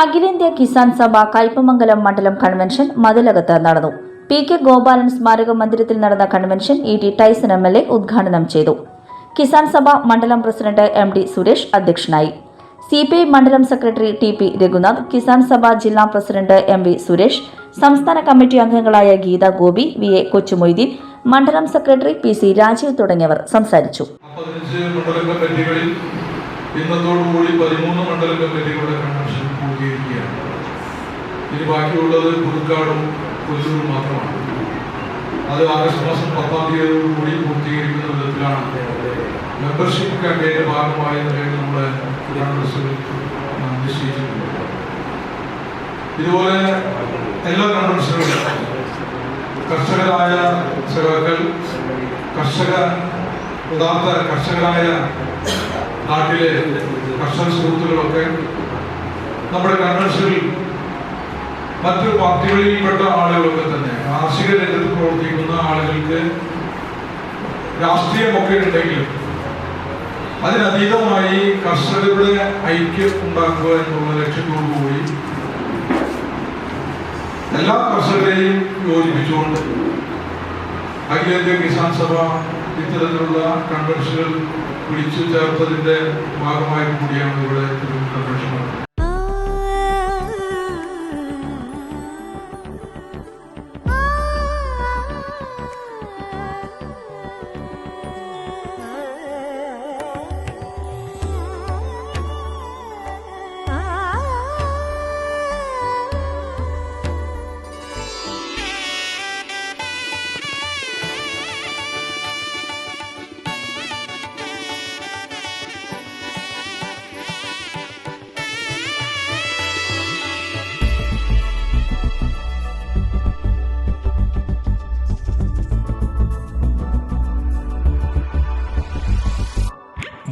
അഖിലേന്ത്യാ കിസാൻ സഭ കയ്പമംഗലം മണ്ഡലം കൺവെൻഷൻ മതിലകത്ത് നടന്നു. പി കെ ഗോപാലൻ സ്മാരക മന്ദിരത്തിൽ നടന്ന convention E T Tyson M L A ഉദ്ഘാടനം ചെയ്തു. കിസാൻ സഭ മണ്ഡലം പ്രസിഡന്റ് എം ഡി സുരേഷ് അധ്യക്ഷനായി. സി പി ഐ മണ്ഡലം secretary T P Raghunath Kisan Sabha ജില്ലാ പ്രസിഡന്റ് എം വി സുരേഷ് സംസ്ഥാന കമ്മിറ്റി അംഗങ്ങളായ ഗീത ഗോപി വി എ കൊച്ചുമൊയ്തീൻ മണ്ഡലം സെക്രട്ടറി പി സി രാജീവ് തുടങ്ങിയവർ സംസാരിച്ചു. ഇന്നത്തോടുകൂടി പതിമൂന്ന് മണ്ഡല കമ്മിറ്റികളുടെ കൺവെൻഷൻ പൂർത്തീകരിക്കുകയാണ്. ഇനി ബാക്കിയുള്ളത് പുതുക്കാടും കൊല്ലൂരും മാത്രമാണ്. അത് ആഗസ്റ്റ് മാസം പത്താം തീയതിയോടുകൂടി പൂർത്തീകരിക്കുന്ന വിധത്തിലാണ്. മെമ്പർഷിപ്പ് ക്യാമ്പയിന്റെ ഭാഗമായി നമ്മുടെ നിശ്ചയിച്ചിട്ടുണ്ട്. ഇതുപോലെ എല്ലാ കൺവെൻഷനുകളും കർഷകരായ സഖാക്കൾ കർഷക യഥാർത്ഥ കർഷകരായ നാട്ടിലെ കർഷക സുഹൃത്തുക്കളൊക്കെ നമ്മുടെ കൺവെൻഷനിൽ മറ്റു പാർട്ടികളിൽപ്പെട്ട ആളുകളൊക്കെ തന്നെ കാർഷിക രംഗത്ത് പ്രവർത്തിക്കുന്ന ആളുകൾക്ക് രാഷ്ട്രീയമൊക്കെ ഉണ്ടെങ്കിലും അതിനതീതമായി കർഷകരുടെ ഐക്യം ഉണ്ടാക്കുക എന്നുള്ള ലക്ഷ്യത്തോടു കൂടി എല്ലാ കർഷകരെയും യോജിപ്പിച്ചുകൊണ്ട് അഖിലേന്ത്യാ കിസാൻ സഭ ഇത്തരത്തിലുള്ള കൺവെൻഷനുകൾ വിളിച്ചു ചേർത്തതിന്റെ ഭാഗമായി കൂടിയാണ് ഇവിടെ കൺവെൻഷൻ